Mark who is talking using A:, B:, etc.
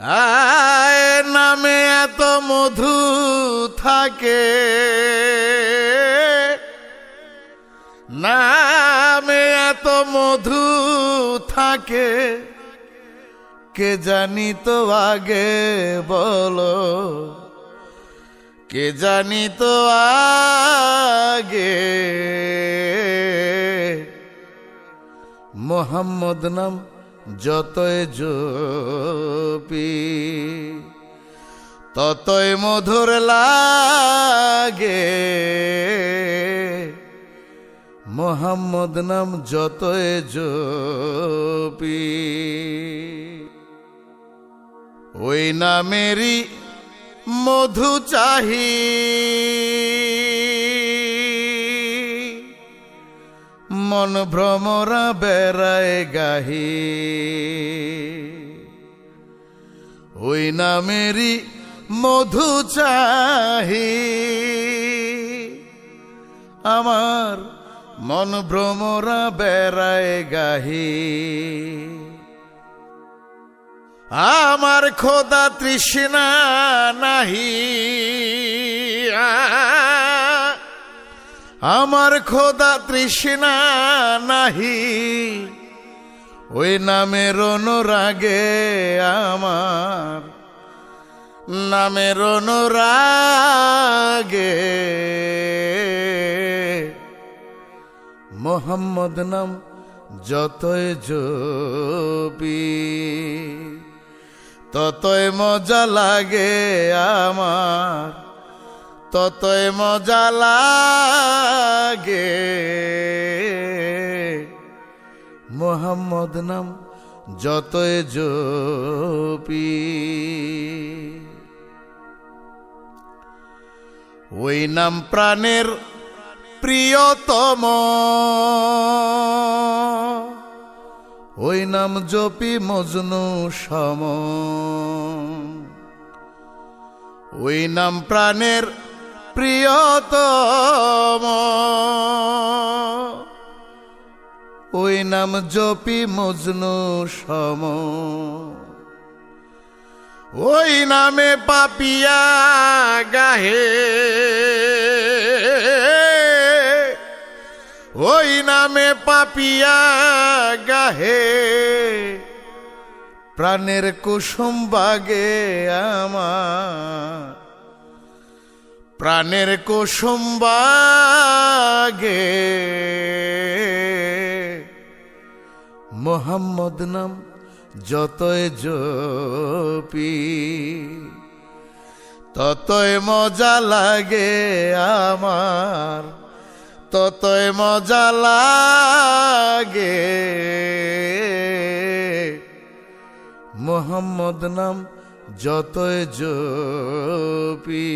A: আয় নামে এত মধু থাকে। নামে এত মধু থাকে। কে জানি তো আগে বলো। কে জানি তো আগে। মোহাম্মদ নাম যতই জপি ততই মধুর লাগে। মোহাম্মদ নাম যতই জপি ওই নামেরই মধু চাহি। মন ভ্রমরা বেড়ায় গাহি। ওই নামেরই মধু চাহি। আমার মন ভ্রমরা বেড়ায় গাহি। আমার খোদা তৃষ্ণা নাহি। আমার খোদা তৃষ্ণা নাহি, ওই নামের অনুরাগে আমার, নামের অনুরাগে মোহাম্মদ নাম যতই জবি ততই মজা লাগে আমার। ততই মজা লাগে। মোহাম্মদ নাম যতই জপি। ওই নাম প্রাণের প্রিয়তম। ওই নাম জপি মজনু সম। ওই নাম প্রাণের প্রিয়তম। ওই নাম জপি মজনু সম। ওই নামে পাপিয়া গাহে। ওই নামে পাপিয়া গাহে। প্রাণের কুসুম বাগে আমার। প্রাণের কুসুম মোহাম্মদ নাম যতই জপি, ততই মজা লাগে আমার, ততই মজা লাগে। মোহাম্মদ নাম যতই জপি।